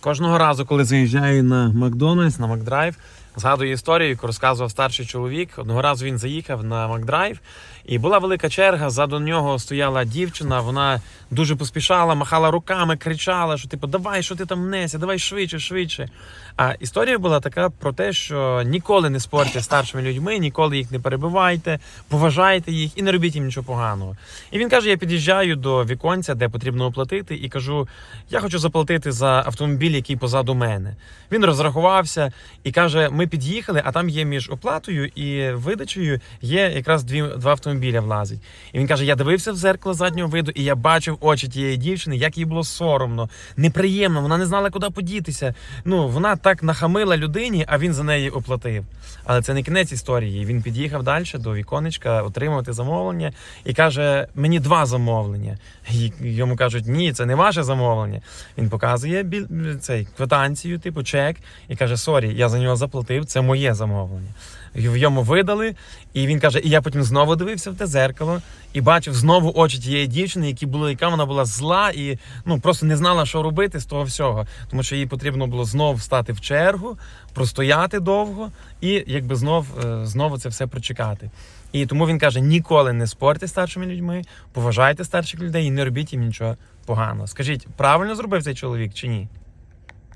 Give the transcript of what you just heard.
Кожного разу, коли заїжджаю на Макдональдс, на Макдрайв, згадую історію, яку розказував старший чоловік. Одного разу він заїхав на Макдрайв, і була велика черга. Ззаду нього стояла дівчина. Вона дуже поспішала, махала руками, кричала, що типу, давай, що ти там мнеся, давай швидше, швидше. А історія була така про те, що ніколи не спорте старшими людьми, ніколи їх не перебивайте, поважайте їх і не робіть їм нічого поганого. І він каже: я під'їжджаю до віконця, де потрібно оплатити, і кажу: я хочу заплатити за автомобіль, який позаду мене. Він розрахувався і каже: ми під'їхали, а там є між оплатою і видачею є якраз дві два автомобіля влазить. І він каже: Я дивився в зеркало заднього виду, і я бачив очі тієї дівчини, як їй було соромно, неприємно. Вона не знала, куди подітися. Ну вона так нахамила людині, а він за неї оплатив. Але це не кінець історії. Він під'їхав далі до віконечка отримувати замовлення і каже: мені два замовлення. І йому кажуть, ні, це не ваше замовлення. Він показує цей квитанцію, типу чек, і каже: Сорі, я за нього заплатив, це моє замовлення. Йому видали, і він каже: і я потім знову дивився в те зеркало і бачив знову очі тієї дівчини, які були, яка вона була зла і ну просто не знала, що робити з того всього, тому що їй потрібно було знову стати в чергу, простояти довго і якби знов е, знову це все прочекати. І тому він каже: ніколи не спорте старшими людьми, поважайте старших людей і не робіть їм нічого поганого. Скажіть, правильно зробив цей чоловік чи ні?